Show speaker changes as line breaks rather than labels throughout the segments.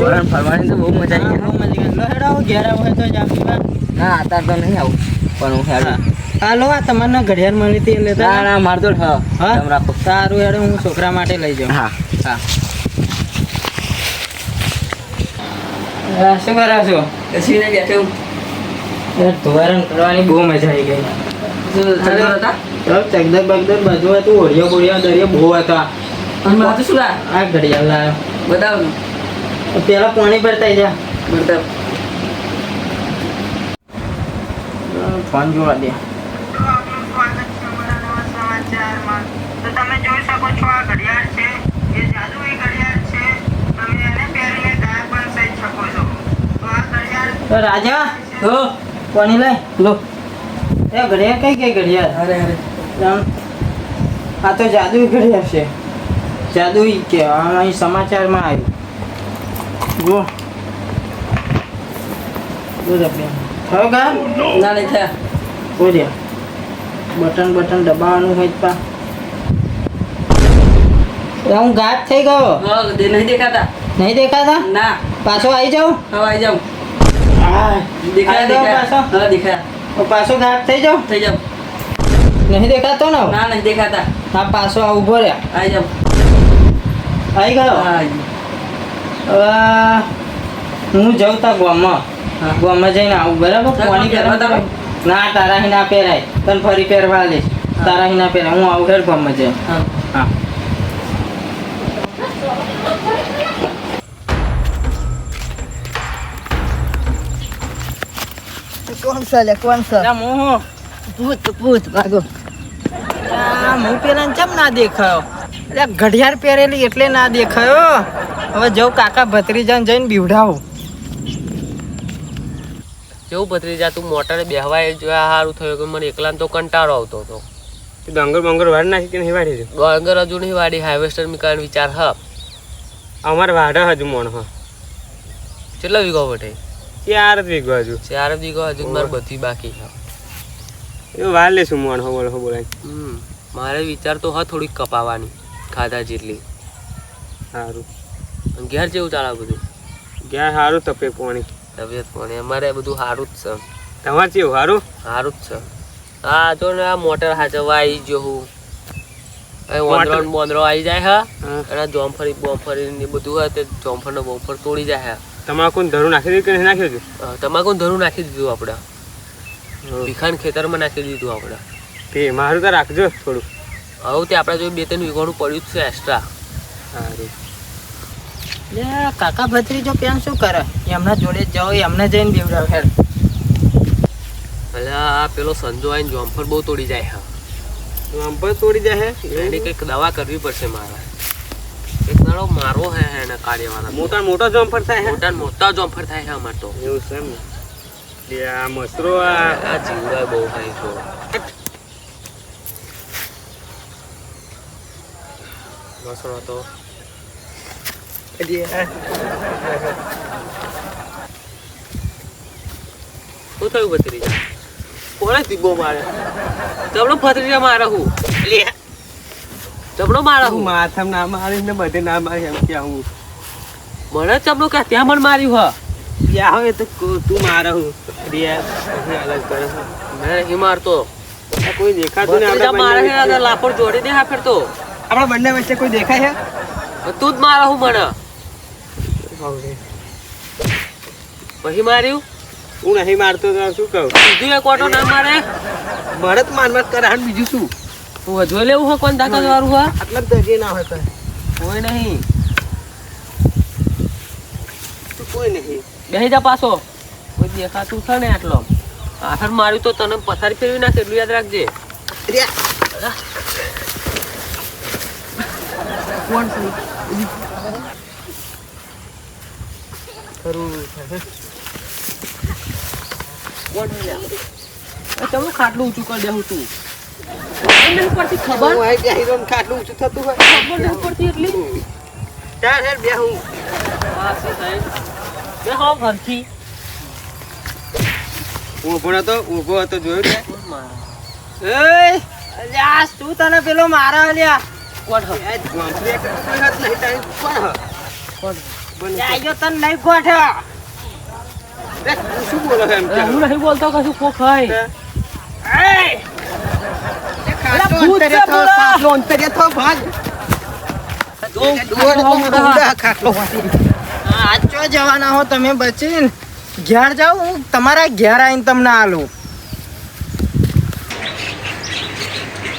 ધોરણ ફરવાની તો બહુ મજા આવી
હેડો આવો, ઘેર આવો હોય તો જ
ના અત્યારે તો નહીં આવું પણ હું હેડું.
હાલો આ તમારે ઘડિયાળ મળી હતી એટલે
ના ના મારે તો હા
હા?
રાખો.
સારું હેડો હું છોકરા માટે લઈ જાઉં.
હા.
હા. શું કરો છો?
કશું નહીં બેઠું
ધોરણ કરવાની બહુ મજા આવી ગઈ.
ચંદ્ર હતા?
તો ચગદર બગદર બધું હતું ઓળિયો બોળિયો દરિયો બહુ હતા.
અને મારે શું
આ ઘડિયાળ લાવ્યો
બતાવ
પેલા પાણી ભરતા જા.
ભરતા
ફોન જોવા દે.
તો તમે જોઈ શકો છો આ ઘડિયાળ છે એ જાદુઈ ઘડિયાળ છે તમે એને પહેરીને ગાયબ પણ થઈ શકો છો તો આ ઘડિયાળ
રાજા હો પાણી લઈ લો. એ ઘડિયાળ કઈ કઈ ઘડિયાળ?
અરે અરે.
આ તો જાદુઈ ઘડિયાળ છે. જાદુઈ કે અહીં સમાચારમાં આવ્યું. જો જો બેન થયો ગા
ના નહીં થયા
બોલ્યા બટન બટન દબાવવાનું હોય પા એ હું ગાયબ થઈ ગયો
હા દે નહીં દેખાતા
નહીં દેખાતા
ના
પાછો આવી જાઉં
હવે આવી જાઉં
હા
દેખાયા
આવી જાઉં
દેખાયા
પાછો
હા દેખાયા
તો પાછો ગાયબ થઈ જાઉં
થઈ જાવ
નહીં દેખાતો ને
ના નહીં દેખાતા
હા પાછો ઊભો ઊભો રહ્યા
આવી જાવ
આવી ગયો
હા
હું જઉં તા ગામમાં. ગામમાં જઈને આવું બરાબર?
પહેરવા
ના તારા ના પહેરાય. તને ફરી પહેરવા લઈશ તારા ના પહેરાય. હું આવું ઘેર ગામમાં જઈ
હા.
હા.
કોણ છે લે? કોણ છે?
અલા, હું
ભૂત ભૂત ભાગો.
આ હું પેલા ચમ ના દેખાયો? એટલે ઘડિયાળ પહેરેલી એટલે ના દેખાયો? હવે જવું કાકા ભત્રીજાને જઈને બીવડાવું.
જેવું ભત્રીજા તું મોટરે બેહવાય જોયા સારું થયું કે મને એકલાને તો કંટાળો આવતો હતો.
ડંગર બંગર વાડી નાખી કે નહીં વાડી છે
ડોંગર હજુ નહીં વાડી હાર્વેસ્ટર મીકાણ વિચાર હ.
અમારે વાડા હજુ મોણ હ.
કેટલો વીઘો વટે?
ચાર જ વીઘો હજુ.
ચાર વીઘો હજુ મારે બધી બાકી છે.
એ વાર લેશું મોણ હો બોલો હો બોલાય.
મારે વિચાર તો હ થોડીક કપાવાની ખાધા જેટલી.
સારું
ઘેર જેવું ચાલે બધું?
ઘેર સારું તપે પાણી.
તબિયત પણ. અમારે બધું સારું જ છે.
તમારે કેવું સારું
સારું જ છે. હા તો ને આ મોટર હાચવા આવી ગયો હું. વાંદરો બોંદરો આવી જાય હા. અને જોમફળી બોમફળી ને બધું હોય તે જોમફળ ને બોમફળ તોડી જાય હા.
તમાકુ ધરું નાખી દીધું કે નાખી
દીધું તમાકુ ધરું નાખી દીધું આપણે ભીખાન ખેતરમાં નાખી દીધું આપણે
તે મારું તો રાખજો થોડું.
હવે તે આપણે જો બે ત્રણ વીઘાનું પડ્યું જ છે એક્સ્ટ્રા
સારું
લે કાકા ભત્રીજો પેન શું કરે? એમના જોડે જ જાઓ એમને જઈને બીવડાવ હેડ.
એટલે આ પેલો સંજો આવીને જોમ્ફર બહુ તોડી જાય હા.
જોમ્ફર તોડી જાય હે?
એની કંઈક દવા કરવી પડશે મારે. એક દાડો મારો હે એને કાઢ્યાવાળા
મોટા મોટા જોમ્ફર થાય હે?
મોટા મોટા જોમ્ફર થાય છે અમાર તો.
એવું છે એમ ને? આ મસરો આ
આ જીવડા બહુ થાય તો મસરો તો શું થયું ભત્રીજા કોણે દીબો મારે તમનો ભત્રીજા મારે હું તમનો મારે
હું
હું
માથામ ના મારી ને બધે ના મારી એમ કે હું
મને ચમનો કે ત્યાં મને માર્યું હા
યા હવે તો તું મારે હું રિયા અલગ કરે.
મેં નહીં મારતો
કોઈ દેખાતું નહીં
મારે લાપડ જોડી દે હા ફેરતો
આપણા બંને વચ્ચે કોઈ દેખાય
તું જ મારા હું મને
છે
પછી માર્યું?
હું નહીં મારતો તો શું કહું?
બીજું એક ઓટો ના મારે?
ભરત માર માર કરે બીજું શું?
હું વધુ લેવું હોય કોણ તાકાત વાળું હા?
આટલા દરિયે ના હોય
કોઈ નહીં.
કોઈ નહીં.
બેસી જા પાછો. કોઈ દેખાતું છે ને આટલો. આખર માર્યું તો તને પથારી ફેરવી નાખે એટલું યાદ રાખજે. કોણ છે ખરું કોણ છે લ્યા? એ તમે ખાટલું ઊંચું કરી દેવું તું. ખબર?
હું ખાટલું ઊંચું થતું હોય.
ખબર પડતી એટલી?
ચાલ હેર બે હું
બે હો ઘરથી.
ઊભો હતો જોયું ને.
એ અલ્યા શું તને પેલો મારા અલ્યા?
કોણ હ?
કોઈ હાથ કોણ હ?
શું બોલો એમ કે?
હું નહીં બોલતો કશું
જવાના હો તમે બચીને? ઘેર જાઓ હું તમારા ઘેર આવીને તમને આલું.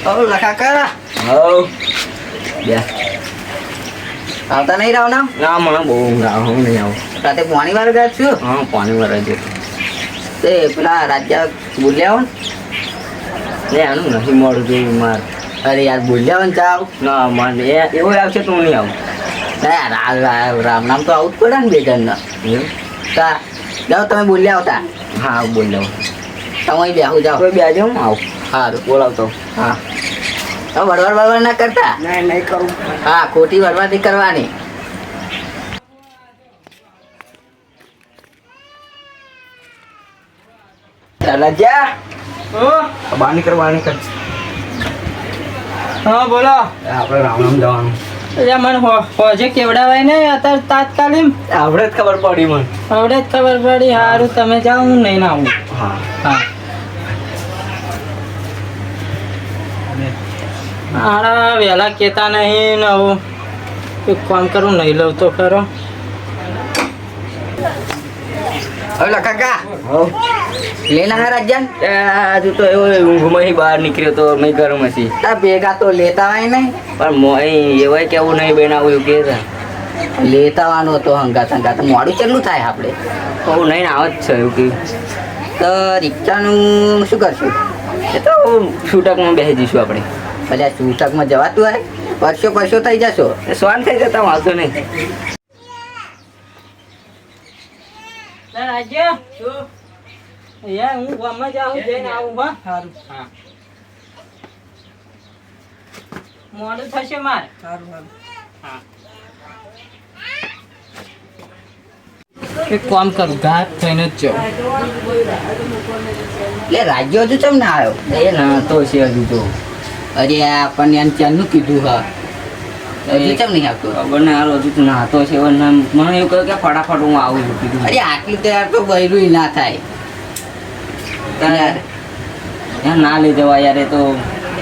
ઓ લખા કરા. હો બે આવતા નહીં રહો ના
ના મને બહુ ઊંઘ આવે હું નહીં આવું.
રાતે પાણી વાર ગયા છું
હા પાણી વાર જ.
તે પેલા રાજ્ય બોલ્યા
લે આનું નથી મળું જોયું માર.
અરે યાર બોલ્યા ને ચાવ
ના મને એવું આવશે તો હું નહીં આવું.
ના રામ નામ તો આવું જ પડે ને બે જણને.
એવું?
તા જાઓ તમે બોલ્યા આવતા.
હા બોલ્યા
તમે બેહું જાઓ.
કોઈ બે હું આવું.
સારું
બોલાવતો.
હા. વડવડ વડવાર ના કરતા?
નહીં નહીં કરું.
હા ખોટી વડવાર નહીં કરવાની
બહાર
હા બોલો.
આપણે રામ જવાનું.
એટલે મને હો- હોજે કેવડાવાય ને અત્યારે તાત્કાલિક.
આપણે જ ખબર પડી મને.
હવે જ ખબર પડી સારું તમે જાઓ હું નહીં આવું.
હા.
હા. આડા વહેલા કહેતા નહીં ને હવે એક કામ કરું નહીં લઉં તો ખરો.
હવે કાકા. લેના હે રાજ્યાન?
એ તો એવો ઊંઘમાં બહાર નીકળ્યો તો મેં ઘરમાંથી
તા ભેગા તો લેતા હોય નહીં.
પણ મોય એવાય કેવું નહીં બનાવું એવું કે છે.
લેતા વાનો તો હંગાત હંગાત. મોડું કેટલું થાય આપણે
કહું નહીં આવે છે એવું કે
તો રિક્ષાનું શું કરશું?
એ તો છૂટકમાં બેસી જઈશું આપણે.
ભલે સુસકમાં જવાતું હોય પરસો પરસો થઈ જશો.
સ્વાન થઈ જતા વાંધો નહીં.
રાજ્ય? યાર હું ગામમાં જાઉં જઈને આવું હા. સારું. હા. મોડું થશે માર. સારું હા. એક કામ કરું ઘાત થઈને જ જાઉં.
એટલે રાજ્યો હજુ ચમ ના આવ્યો?
એ ના તો છે હજુ તો.
અરે આપણને એમ ચાલનું કીધું હા. હજુ ચમ નહીં આવતું?
ખબર ના હજુ તો નાતો છે મને એવું કહ્યું કે ફટાફટ હું આવું છું કીધું.
અરે આટલી તૈયાર તો બૈરું ના થાય. યાર.
ના લઈ જવા યાર એ તો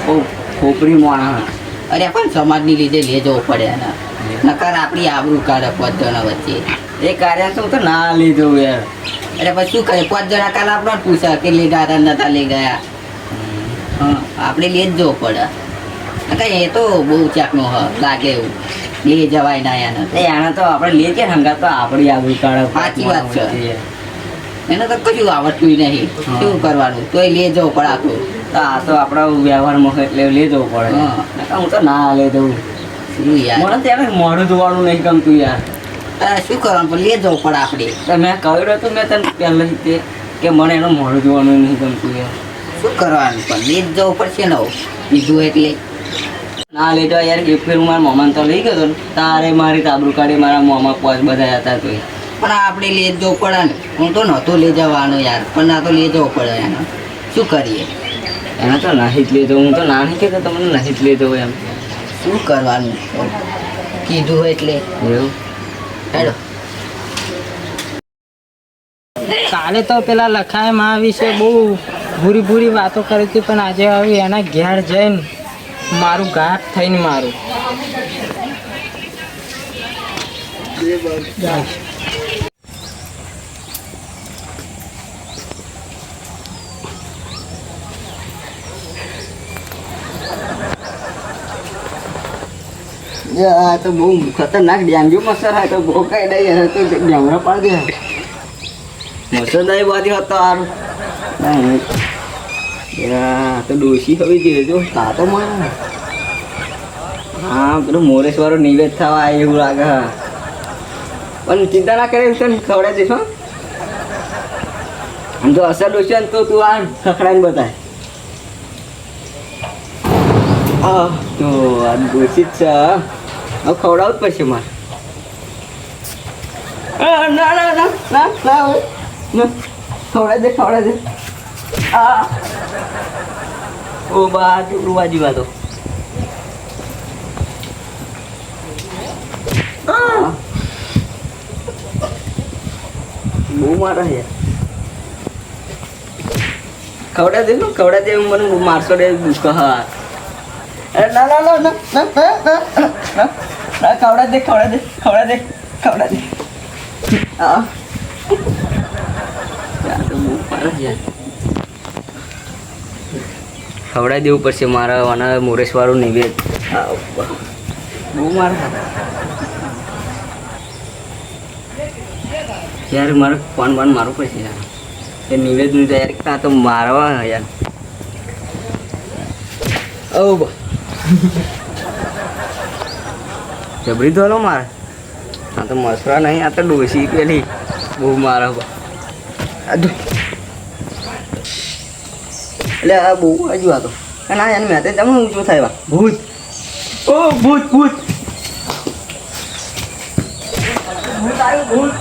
બહુ ખોપરી માણસ.
અરે પણ સમાજની લીધે લઈ જવું પડે એને. નકર આપણી આબરૂ કાઢે પાંચ જણા વચ્ચે.
એ કાર્ય તો તો ના લઈ જવું યાર.
અરે પછી શું કરે? પાંચ જણા કાલે આપણે પૂછા કે લઈ ગયા નતા લઈ ગયા. આપણે લે જ જવું પડે. નકર એ તો બહુ ચાકનો હ લાગે એવું. લે જવાય ના એને.
એ આને તો આપણે લે કે હંગા તો આપણી આબરૂ કાઢે
સાચી વાત છે. એને તો કશું આવડતું નહીં. શું કરવાનું? તોય લે જવું પડે આખું
તો આ તો આપણા વ્યવહારમાં એટલે લે જવું પડે.
હું.
તો ના લે જવું.
યાર.
મને ત્યારે મોઢું ધોવાનું નહીં ગમતું યાર.
શું કરવાનું? લે જવું પડે આપણે.
મેં કહ્યું હતું મેં તને પહેલાં કે મને એનું મોઢું જોવાનું નહીં ગમતું યાર.
શું કરવાનું પણ લઈ જ જવું પડશે ને. બીજું એટલે
ના લેતો યાર એક ફેર હું મારા મોમાને તો લઈ ગયો હતો તારે મારી તાબરું કાઢી મારા મોમાં પોચ બધા હતા તો
પણ આપણે લઈ જ જવું પડે ને. હું તો નહોતો લઈ જવાનો યાર પણ ના તો લઈ જવું પડે એનો. શું કરીએ?
એને તો નહીં જ લેતો હું તો ના નહીં કહેતો તમને નહીં જ લીધો એમ?
શું કરવાનું? કીધું હોય એટલે.
એવું?
હેડો.
કાલે તો પેલા લખાય મા વિશે બહુ. ભૂરી ભૂરી વાતો કરી હતી, પણ આજે હવે એના ઘેર જઈને મારું ઘાટ થઈને મારું.
આ તો બહુ ખતરનાક ડેન્ગ્યુ મચ્છર હોય તો બહુ કઈ દઈ તો ડેંગરો પાડી દે.
મસર નહીં બાતી હતો સારું. યા તો ડોસી હવે જો
તા તો મારે
હા પેલું મોરેશ વાળો નિવેદ થવા આવે એવું લાગે. પણ ચિંતા ના કરે તને ખવડાવી દઈશ આમ તો અસર ને તો તું આ ખખડાઈને બતાય હા તો આ ડોસી જ છે. હવે ખવડાવવું જ પડશે મારે ના ના ના ના. ના. ખવડાવી દે ખવડાવી દે Ah. Oh, baju rumah jiwa tuh. દે ખવડા દે મને મારસો હા. ના ના ના ના ના ખવડા દે ખવડા દે ખવડા દે ખવડા દે. હા. તો બહુ મારા યાર ખવડાવી દેવું પડશે મારા અને મોરેશવાળું નિવેદ. બહુ મારે યાર, મારે ફોન બોન મારવું પડશે યાર. એ નિવેદન તૈયાર કરતા તો મારવા યાર. ઓ જબરી ધોલો મારે. આ તો મસરા નહીં, આ તો ડોસી પેલી. બહુ મારા બા. એટલે આ બહુ હજુ હતો અને આ એને મેં તો તમને ઊંચું થાય બા ભૂત. ઓ ભૂત ભૂત. ભૂત આવ્યું ભૂત.